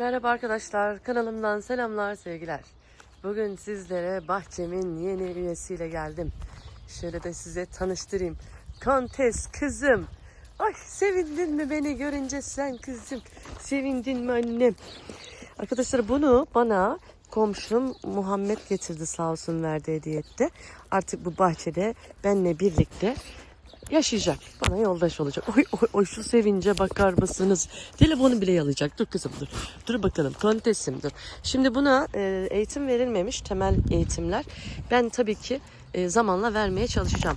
Merhaba arkadaşlar, kanalımdan selamlar, sevgiler. Bugün sizlere bahçemin yeni üyesiyle geldim. Şöyle de size tanıştırayım. Kontes kızım. Ay sevindin mi beni görünce sen kızım? Sevindin mi annem? Arkadaşlar bunu bana komşum Muhammed getirdi sağ olsun verdi hediye etti. Artık bu bahçede benle birlikte yaşayacak. Bana yoldaş olacak. Oy oy oy şu sevince bakar mısınız? Telefonu bile yalayacak. Dur kızım dur. Dur bakalım. Kontesim dur. Şimdi buna e, eğitim verilmemiş. Temel eğitimler. Ben tabii ki e, zamanla vermeye çalışacağım.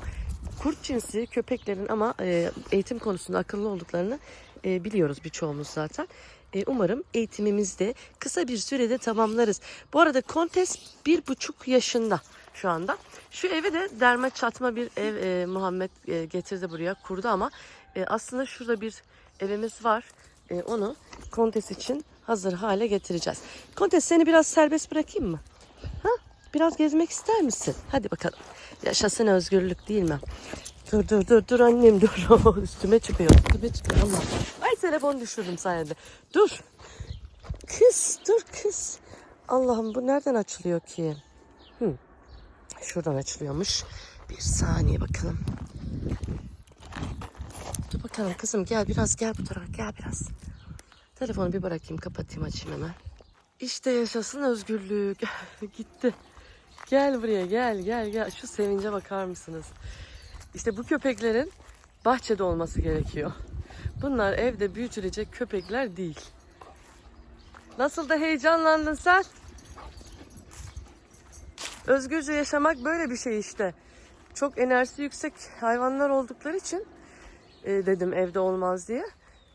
Kurt cinsi köpeklerin ama e, eğitim konusunda akıllı olduklarını e, biliyoruz birçoğumuz zaten. E, umarım eğitimimizde kısa bir sürede tamamlarız. Bu arada Kontes bir buçuk yaşında şu anda. Şu evi de derme çatma bir ev e, Muhammed e, getirdi buraya kurdu ama e, aslında şurada bir evimiz var. E, onu Kontes için hazır hale getireceğiz. Kontes seni biraz serbest bırakayım mı? Ha? Biraz gezmek ister misin? Hadi bakalım. Yaşasın özgürlük değil mi? Dur dur dur dur annem dur. üstüme çıkıyor. Üstüme çıkıyor Allah. Ay telefon düşürdüm sayende. Dur. Kız dur kız. Allah'ım bu nereden açılıyor ki? Hı. Şuradan açılıyormuş. Bir saniye bakalım. Dur bakalım kızım gel biraz gel bu tarafa gel biraz. Telefonu bir bırakayım kapatayım açayım hemen. İşte yaşasın özgürlük. Gitti. Gel buraya gel gel gel. Şu sevince bakar mısınız? İşte bu köpeklerin bahçede olması gerekiyor. Bunlar evde büyütülecek köpekler değil. Nasıl da heyecanlandın sen? Özgürce yaşamak böyle bir şey işte. Çok enerjisi yüksek hayvanlar oldukları için e, dedim evde olmaz diye.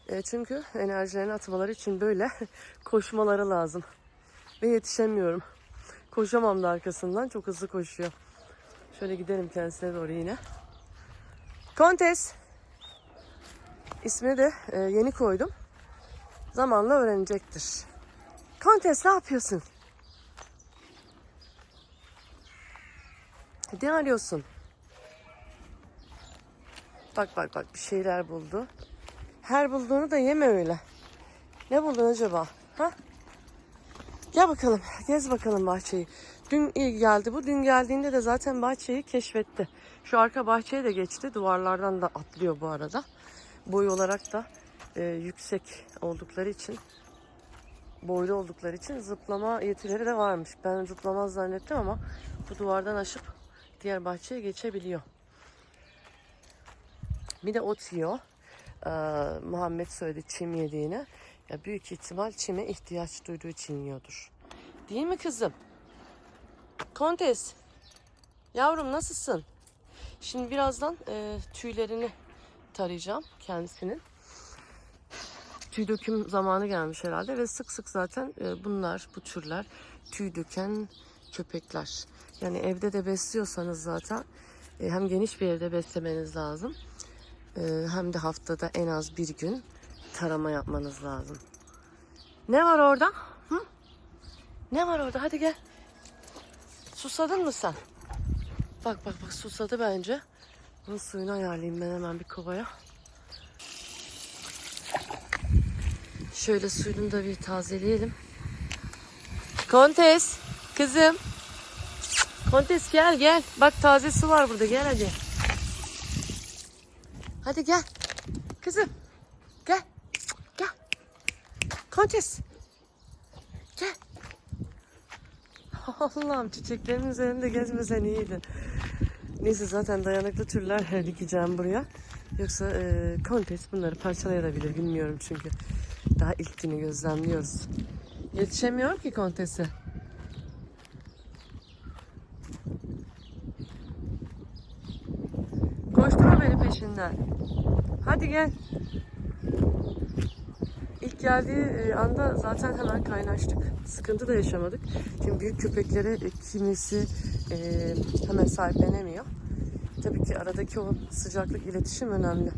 E, çünkü enerjilerini atmaları için böyle koşmaları lazım. Ve yetişemiyorum. Koşamam da arkasından. Çok hızlı koşuyor. Şöyle gidelim kendisine doğru yine. Kontes. İsmini de e, yeni koydum. Zamanla öğrenecektir. Kontes ne yapıyorsun? Ne arıyorsun? Bak bak bak bir şeyler buldu. Her bulduğunu da yeme öyle. Ne buldun acaba? Ha? Gel bakalım, gez bakalım bahçeyi. Dün geldi bu. Dün geldiğinde de zaten bahçeyi keşfetti. Şu arka bahçeye de geçti. Duvarlardan da atlıyor bu arada. Boy olarak da e, yüksek oldukları için, boylu oldukları için zıplama yetileri de varmış. Ben zıplamaz zannettim ama bu duvardan aşıp diğer bahçeye geçebiliyor. Bir de ot yiyor. Ee, Muhammed söyledi çim yediğini. Ya büyük ihtimal çime ihtiyaç duyduğu için yiyordur. Değil mi kızım? Kontes. Yavrum nasılsın? Şimdi birazdan e, tüylerini tarayacağım kendisinin. Tüy döküm zamanı gelmiş herhalde ve sık sık zaten e, bunlar, bu türler tüy döken köpekler. Yani evde de besliyorsanız zaten e, hem geniş bir evde beslemeniz lazım. e, hem de haftada en az bir gün tarama yapmanız lazım. Ne var orada? Hı? Ne var orada? Hadi gel. Susadın mı sen? Bak bak bak susadı bence. Bunun suyunu ayarlayayım ben hemen bir kovaya. Şöyle suyunu da bir tazeleyelim. Kontes, kızım. Kontes gel gel. Bak taze su var burada gel hadi. Hadi gel. Kızım. Gel. Gel. Kontes. Gel. Allah'ım çiçeklerin üzerinde gezmesen iyiydi. Neyse zaten dayanıklı türler dikeceğim buraya. Yoksa e, kontes bunları parçalayabilir bilmiyorum çünkü. Daha ilk günü gözlemliyoruz. Yetişemiyor ki kontesi. Beni peşinden. Hadi gel. İlk geldiği e, anda zaten hemen kaynaştık. Sıkıntı da yaşamadık. Çünkü büyük köpekleri e, kimisi e, hemen sahiplenemiyor. Tabii ki aradaki o sıcaklık, iletişim önemli.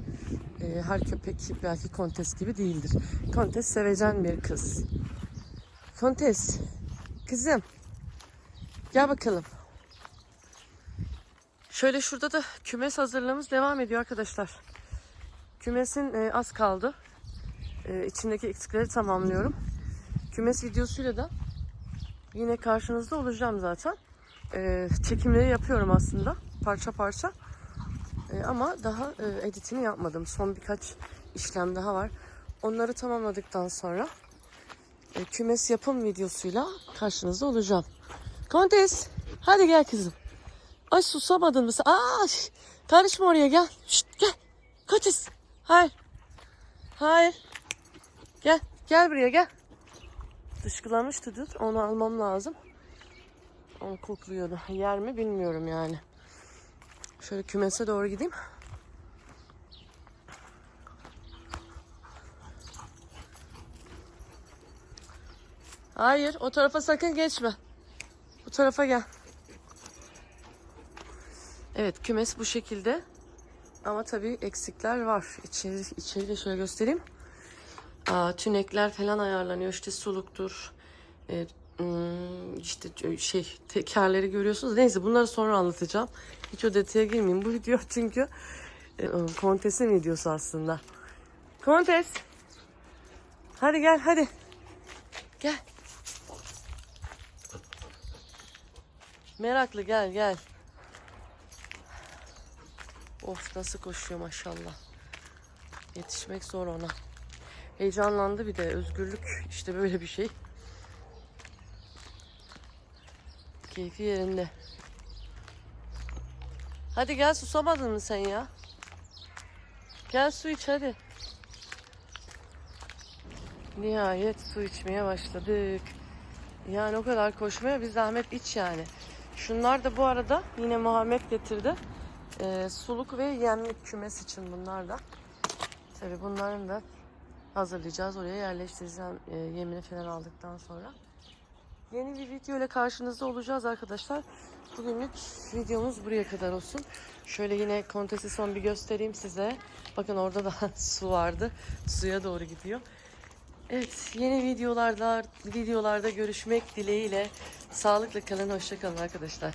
Her köpek belki kontes gibi değildir. Kontes sevecen bir kız. Kontes, kızım. Gel bakalım. Şöyle şurada da kümes hazırlığımız devam ediyor arkadaşlar. Kümesin e, az kaldı. E, içindeki eksikleri tamamlıyorum. kümes videosuyla da yine karşınızda olacağım zaten. Ee, çekimleri yapıyorum aslında parça parça. Ee, ama daha e, editini yapmadım. Son birkaç işlem daha var. Onları tamamladıktan sonra e, kümes yapım videosuyla karşınızda olacağım. Kontes, hadi gel kızım. Ay susamadın mı sen? Aa, karışma oraya gel. Şşt, gel. Kontes. Hayır. Hayır. Gel. Gel buraya gel. Dışkılamıştı dün. Onu almam lazım. Onu kokluyordu. Yer mi bilmiyorum yani. Şöyle kümese doğru gideyim. Hayır, o tarafa sakın geçme. Bu tarafa gel. Evet, kümes bu şekilde. Ama tabii eksikler var. İçeri, içeri de şöyle göstereyim. Aa, tünekler falan ayarlanıyor. İşte suluktur. E, hmm, işte şey tekerleri görüyorsunuz. Neyse bunları sonra anlatacağım. Hiç o detaya girmeyeyim. Bu video çünkü e, Kontes'in videosu aslında. Kontes. Hadi gel hadi. Gel. Meraklı gel gel. Of nasıl koşuyor maşallah. Yetişmek zor ona. Heyecanlandı bir de özgürlük işte böyle bir şey. Keyfi yerinde. Hadi gel susamadın mı sen ya? Gel su iç hadi. Nihayet su içmeye başladık. Yani o kadar koşmaya bir zahmet iç yani. Şunlar da bu arada yine Muhammed getirdi. Ee, suluk ve yemlik kümes için bunlar da. Tabi bunların da hazırlayacağız. Oraya yerleştireceğim e, yemini falan aldıktan sonra. Yeni bir video ile karşınızda olacağız arkadaşlar. Bugünlük videomuz buraya kadar olsun. Şöyle yine kontesi son bir göstereyim size. Bakın orada da su vardı. Suya doğru gidiyor. Evet yeni videolarda videolarda görüşmek dileğiyle. Sağlıklı kalın, hoşça kalın arkadaşlar.